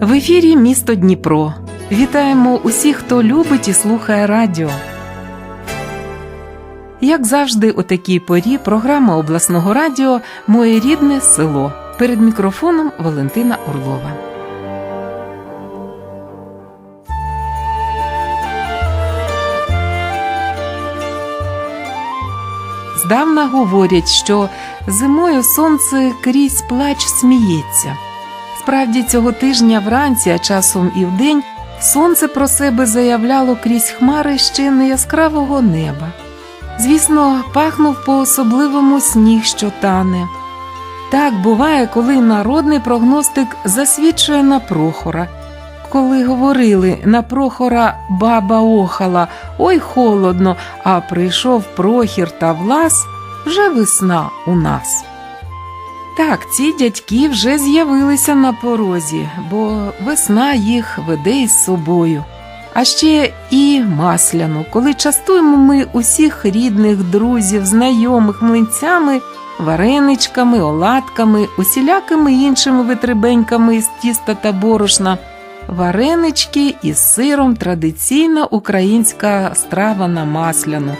В ефірі місто Дніпро. Вітаємо усіх, хто любить і слухає радіо. Як завжди, у такій порі програма обласного радіо Моє рідне село. Перед мікрофоном Валентина Орлова. Здавна говорять, що зимою сонце крізь плач сміється. Справді цього тижня вранці, а часом і вдень, сонце про себе заявляло крізь хмари ще не яскравого неба. Звісно, пахнув по особливому сніг, що тане. Так буває, коли народний прогностик засвідчує на Прохора. Коли говорили на Прохора баба охала, ой холодно, а прийшов Прохір та Влас, вже весна у нас. Так, ці дядьки вже з'явилися на порозі, бо весна їх веде із собою. А ще і масляну, коли частуємо ми усіх рідних, друзів, знайомих млинцями, вареничками, оладками, усілякими іншими витребеньками з тіста та борошна. Варенички із сиром традиційна українська страва на масляну.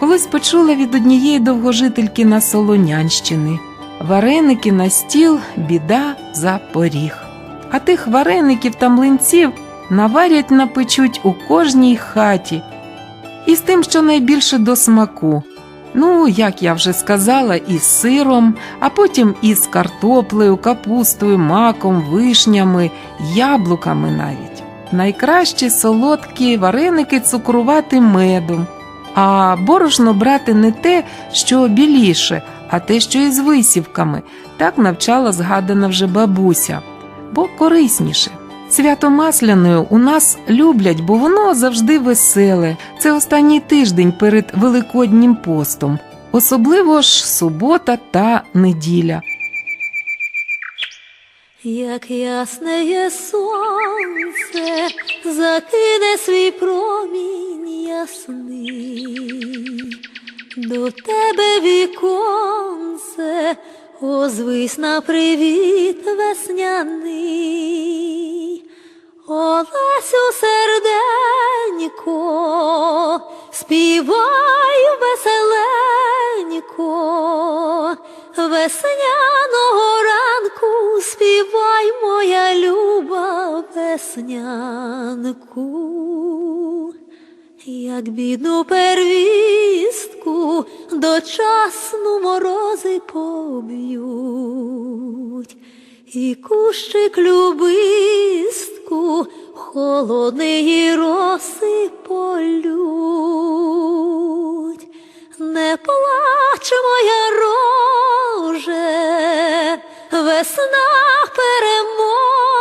Колись почула від однієї довгожительки на Солонянщини вареники на стіл, біда за поріг. А тих вареників та млинців наварять напечуть у кожній хаті. І з тим, що найбільше до смаку. Ну, як я вже сказала, із сиром, а потім із картоплею, капустою, маком, вишнями, яблуками навіть. Найкраще солодкі вареники цукрувати медом, а борошно брати не те, що біліше, а те, що із висівками. Так навчала згадана вже бабуся, бо корисніше. Свято Масляною у нас люблять, бо воно завжди веселе. Це останній тиждень перед Великоднім постом, особливо ж субота та неділя. Як ясне є сонце, закине свій промінь ясний, до тебе віконце, озвись на привіт весняний, Олесю серденько, співай веселенько, весняного ранку співай, моя люба веснянку, як бідну первістку дочасну морози поб'ють, і кущик любистку холодної роси полють. Не плач, моя роже, весна переможе,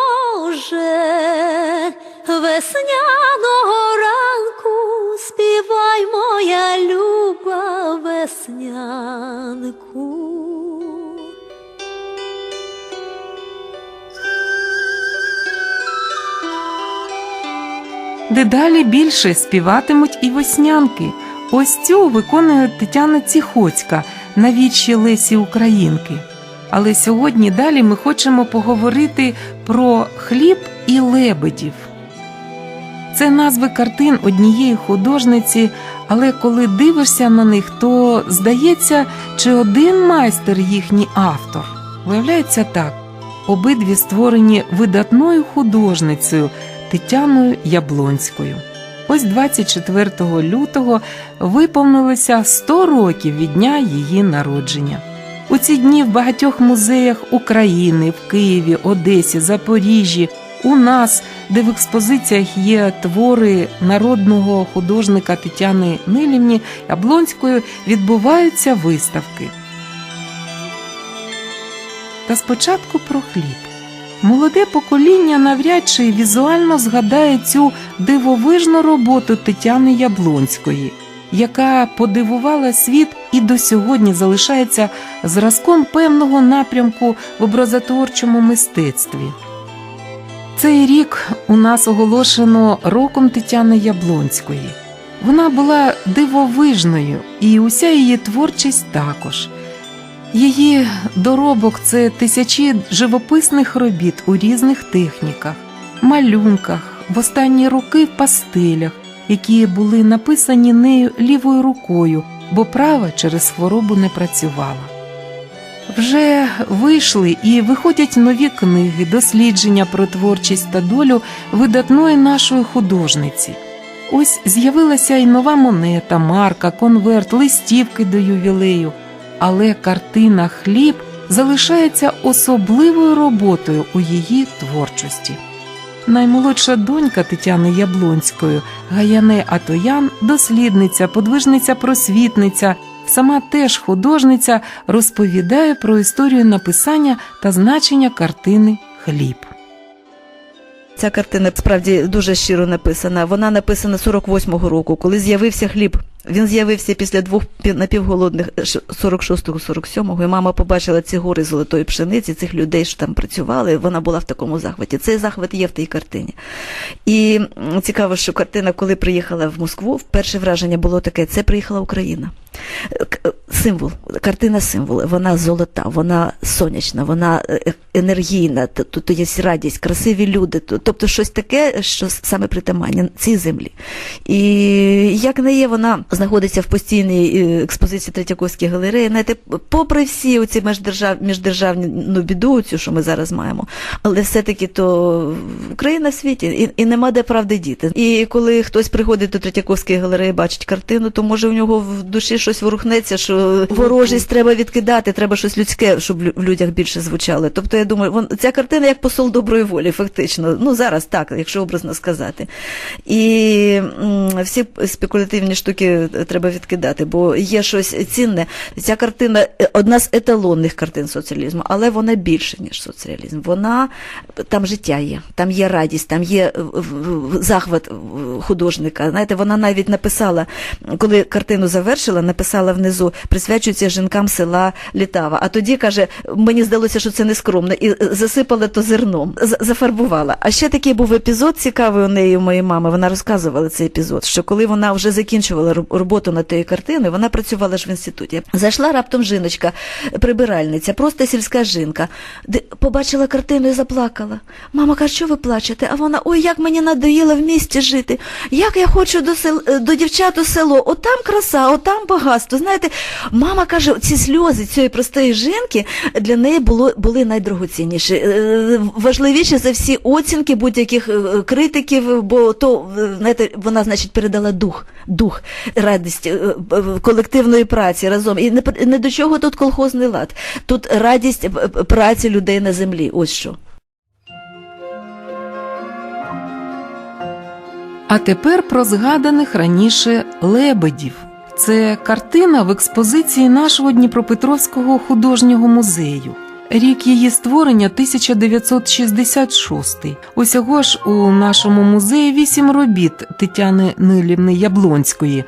весняного ранку співай, моя люба веснянку. Дедалі більше співатимуть і веснянки. Ось цю виконує Тетяна Ціхоцька на вічі Лесі Українки. Але сьогодні далі ми хочемо поговорити про хліб і лебедів. Це назви картин однієї художниці, але коли дивишся на них, то здається, чи один майстер їхній автор. Виявляється так: обидві створені видатною художницею Тетяною Яблонською. Ось 24 лютого виповнилося 100 років від дня її народження. У ці дні в багатьох музеях України, в Києві, Одесі, Запоріжжі, у нас, де в експозиціях є твори народного художника Тетяни Нилівні Яблонської, відбуваються виставки. Та спочатку про хліб. Молоде покоління навряд чи візуально згадає цю дивовижну роботу Тетяни Яблонської, яка подивувала світ і до сьогодні залишається зразком певного напрямку в образотворчому мистецтві. Цей рік у нас оголошено роком Тетяни Яблонської. Вона була дивовижною, і уся її творчість також. Її доробок це тисячі живописних робіт у різних техніках, малюнках, в останні роки в пастелях, які були написані нею лівою рукою, бо права через хворобу не працювала. Вже вийшли і виходять нові книги, дослідження про творчість та долю видатної нашої художниці. Ось з'явилася й нова монета, марка, конверт, листівки до ювілею, але картина Хліб залишається особливою роботою у її творчості. Наймолодша донька Тетяни Яблонської, Гаяне Атоян, дослідниця, подвижниця просвітниця, сама теж художниця, розповідає про історію написання та значення картини Хліб. Ця картина справді дуже щиро написана. Вона написана 48-го року, коли з'явився хліб. Він з'явився після двох пі- напівголодних 46-47-го, і мама побачила ці гори золотої пшениці, цих людей, що там працювали. Вона була в такому захваті. Цей захват є в тій картині. І цікаво, що картина, коли приїхала в Москву, перше враження було таке: це приїхала Україна. Е, е, Символ, картина символ, вона золота, вона сонячна, вона е, енергійна, тут є радість, красиві люди. Тобто щось таке, що саме притаманне цій землі. І як не є, вона знаходиться в постійній е, експозиції Третьяковській галереї. Знаєте, попри всі оці междержав, міждержавну біду, цю, що ми зараз маємо, але все-таки то Україна в світі, і, і нема де правди діти. І коли хтось приходить до Третьяковської галереї, бачить картину, то може у нього в душі щось ворухнеться, що ворожість треба відкидати, треба щось людське, щоб в людях більше звучало. Тобто, я думаю, вон, ця картина як посол доброї волі, фактично. Ну, зараз так, якщо образно сказати. І всі спекулятивні штуки треба відкидати, бо є щось цінне. Ця картина е, одна з еталонних картин соціалізму, але вона більше, ніж соціалізм. Вона там життя є, там є радість, там є захват художника. Знаєте, вона навіть написала, коли картину завершила, написала внизу присвячується жінкам села Літава. А тоді каже, мені здалося, що це нескромно, і е, засипала то зерном, зафарбувала. А ще такий був епізод цікавий у неї, у моєї мами. Вона розказувала цей епізод, що коли вона вже закінчувала роб- роботу над тією картиною, вона працювала ж в інституті. Зайшла раптом жіночка, прибиральниця, просто сільська жінка, побачила картину і заплакала. Мама каже, що ви плачете? А вона, ой, як мені надоїло в місті жити. Як я хочу до сел... до дівчат у село, отам краса, отам багатство. Знаєте, мама каже, ці сльози цієї простої жінки для неї було, були найдорогоцінніші, е, важливіші за всі оцінки будь-яких е, критиків, бо то, е, знаєте, вона, значить, передала дух, дух, радість е, е, колективної праці разом. І не, не до чого тут колхозний лад. Тут радість е, е, праці людей на землі. Ось що. А тепер про згаданих раніше лебедів. Це картина в експозиції нашого Дніпропетровського художнього музею. Рік її створення 1966. Усього ж у нашому музеї вісім робіт Тетяни Нилівни Яблонської,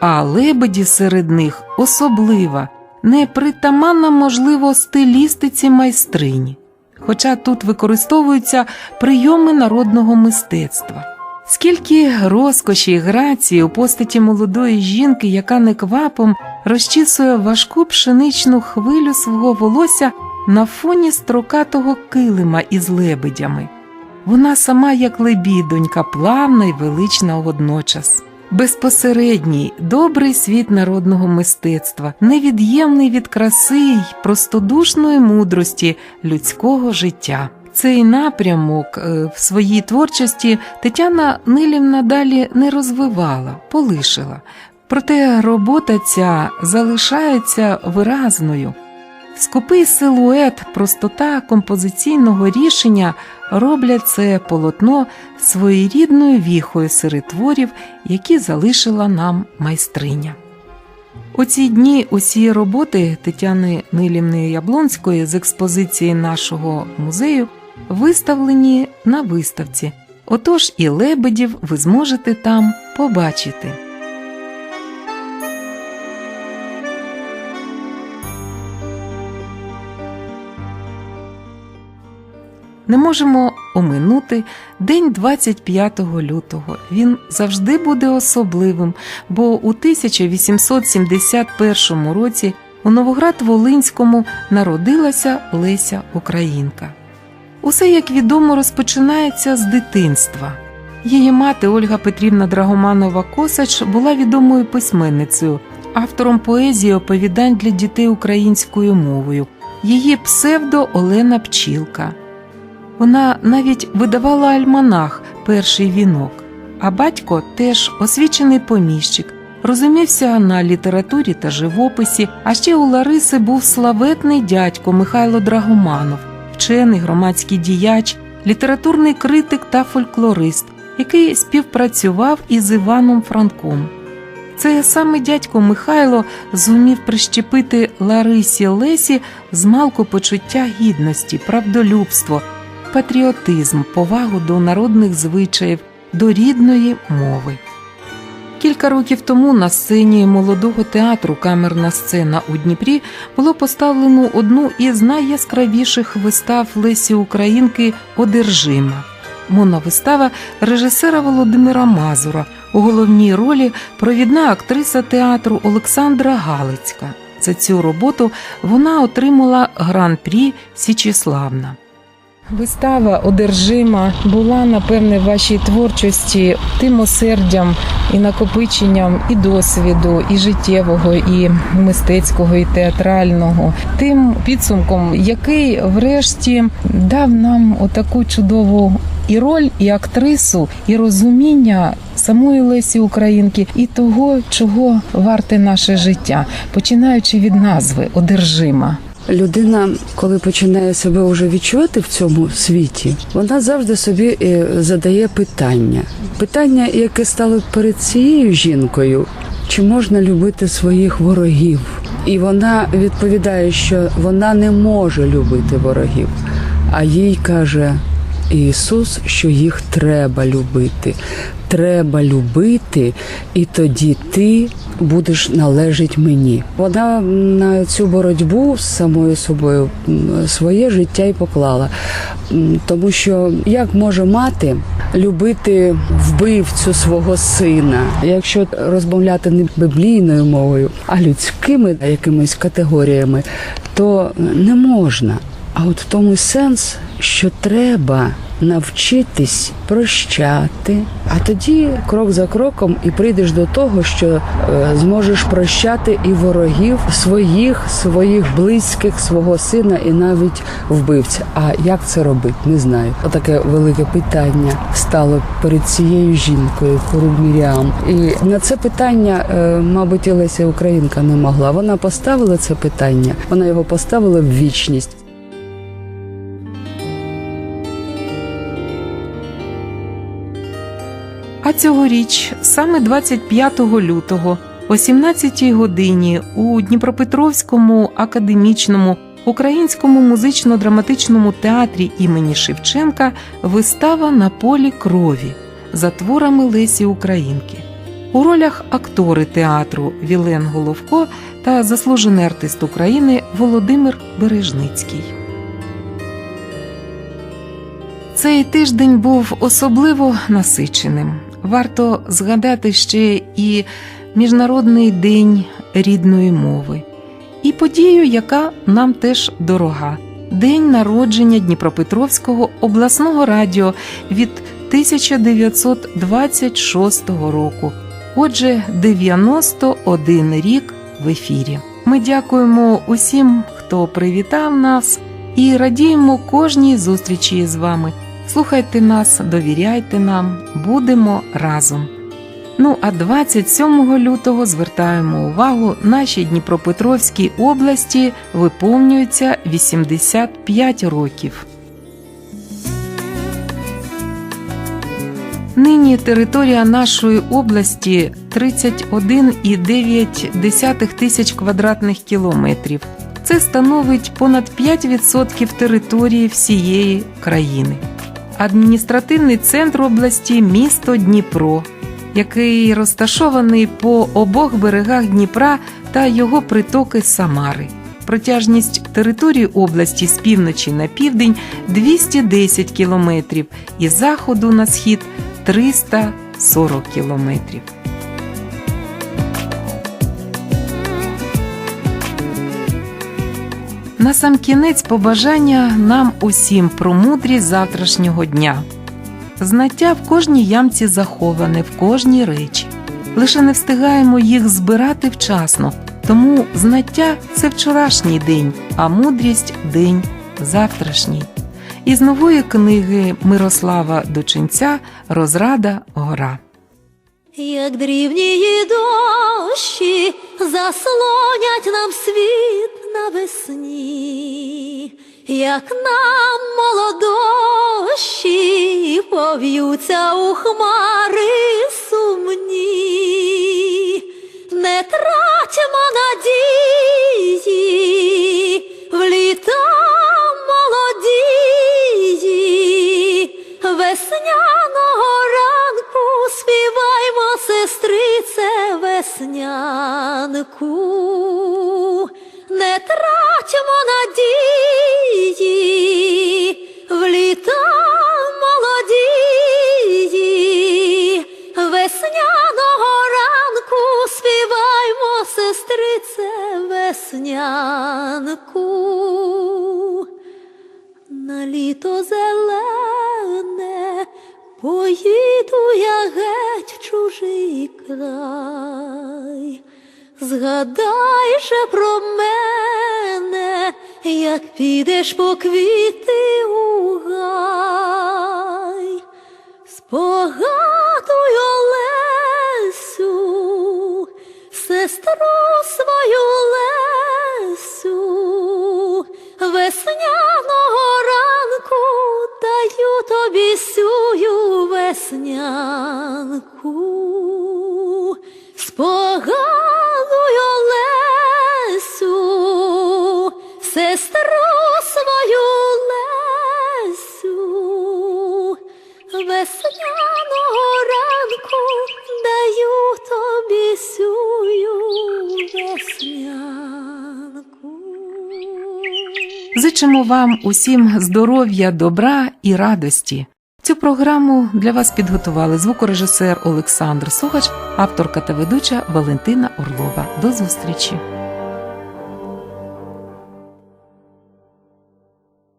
а лебеді серед них особлива, непритаманна, можливо, стилістиці майстрині. Хоча тут використовуються прийоми народного мистецтва. Скільки розкоші й грації у постаті молодої жінки, яка неквапом розчісує важку пшеничну хвилю свого волосся на фоні строкатого килима із лебедями. Вона сама як лебідонька, плавна й велична водночас. Безпосередній, добрий світ народного мистецтва, невід'ємний від краси й простодушної мудрості людського життя. Цей напрямок е, в своїй творчості Тетяна Нилівна далі не розвивала, полишила. Проте робота ця залишається виразною. Скупий силует, простота композиційного рішення роблять це полотно своєрідною віхою серед творів, які залишила нам майстриня. У ці дні усі роботи Тетяни Нилівни Яблонської з експозиції нашого музею виставлені на виставці. Отож і лебедів ви зможете там побачити. Не можемо оминути день 25 лютого. Він завжди буде особливим, бо у 1871 році у Новоград-Волинському народилася Леся Українка. Усе, як відомо, розпочинається з дитинства. Її мати Ольга Петрівна Драгоманова Косач була відомою письменницею, автором поезії оповідань для дітей українською мовою. Її псевдо Олена Пчілка. Вона навіть видавала альманах Перший вінок, а батько теж освічений поміщик, розумівся на літературі та живописі. А ще у Лариси був славетний дядько Михайло Драгоманов, вчений громадський діяч, літературний критик та фольклорист, який співпрацював із Іваном Франком. Це саме дядько Михайло зумів прищепити Ларисі Лесі змалку почуття гідності, правдолюбство, патріотизм, повагу до народних звичаїв, до рідної мови. Кілька років тому на сцені молодого театру Камерна сцена у Дніпрі було поставлено одну із найяскравіших вистав Лесі Українки Одержима. Моновистава режисера Володимира Мазура у головній ролі провідна актриса театру Олександра Галицька. За цю роботу вона отримала гран-прі Січіславна. Вистава одержима була, напевне, в вашій творчості тим осердям і накопиченням і досвіду, і життєвого, і мистецького, і театрального, тим підсумком, який, врешті, дав нам отаку чудову і роль, і актрису, і розуміння самої Лесі Українки, і того, чого варте наше життя, починаючи від назви одержима. Людина, коли починає себе вже відчувати в цьому світі, вона завжди собі е, задає питання. Питання, яке стало перед цією жінкою, чи можна любити своїх ворогів? І вона відповідає, що вона не може любити ворогів, а їй каже Ісус, що їх треба любити. Треба любити, і тоді ти будеш належить мені. Вона на цю боротьбу з самою собою своє життя й поклала. Тому що як може мати любити вбивцю свого сина, якщо розмовляти не біблійною мовою, а людськими якимись категоріями, то не можна. А от в тому сенс, що треба навчитись прощати, а тоді крок за кроком і прийдеш до того, що е, зможеш прощати і ворогів своїх, своїх близьких, свого сина, і навіть вбивця. А як це робити? Не знаю. Отаке велике питання стало перед цією жінкою, Міріам. І на це питання, е, мабуть, і Леся Українка не могла. Вона поставила це питання, вона його поставила в вічність. А цьогоріч, саме 25 лютого, о 17 годині у Дніпропетровському академічному українському музично-драматичному театрі імені Шевченка вистава на полі крові за творами Лесі Українки. У ролях актори театру Вілен Головко та заслужений артист України Володимир Бережницький. Цей тиждень був особливо насиченим. Варто згадати ще і Міжнародний день рідної мови, і подію, яка нам теж дорога день народження Дніпропетровського обласного радіо від 1926 року. Отже, 91 рік в ефірі. Ми дякуємо усім, хто привітав нас, і радіємо кожній зустрічі з вами. Слухайте нас, довіряйте нам, будемо разом. Ну а 27 лютого звертаємо увагу, нашій Дніпропетровській області виповнюється 85 років. Нині територія нашої області 31,9 тисяч квадратних кілометрів. Це становить понад 5% території всієї країни. Адміністративний центр області місто Дніпро, який розташований по обох берегах Дніпра та його притоки Самари. Протяжність території області з півночі на південь 210 кілометрів і заходу на схід 340 кілометрів. На сам кінець побажання нам усім про мудрість завтрашнього дня. Знаття в кожній ямці заховане, в кожній речі. Лише не встигаємо їх збирати вчасно, тому знаття це вчорашній день, а мудрість день завтрашній. Із нової книги Мирослава Дочинця Розрада Гора. Як дрівнії дощі заслонять нам світ навесні, як нам молодощі пов'ються у хмари сумні, не тратимо надії веснянку, Згадай же про мене, як підеш по квіти у гай. Спогадую Лесю, сестру свою Лесю, весняного ранку даю тобі сюю веснянку. Сестру свою Лесю, весняного ранку даю тобі сюю веснянку. Зичимо вам усім здоров'я, добра і радості. Цю програму для вас підготували звукорежисер Олександр Сугач, авторка та ведуча Валентина Орлова. До зустрічі!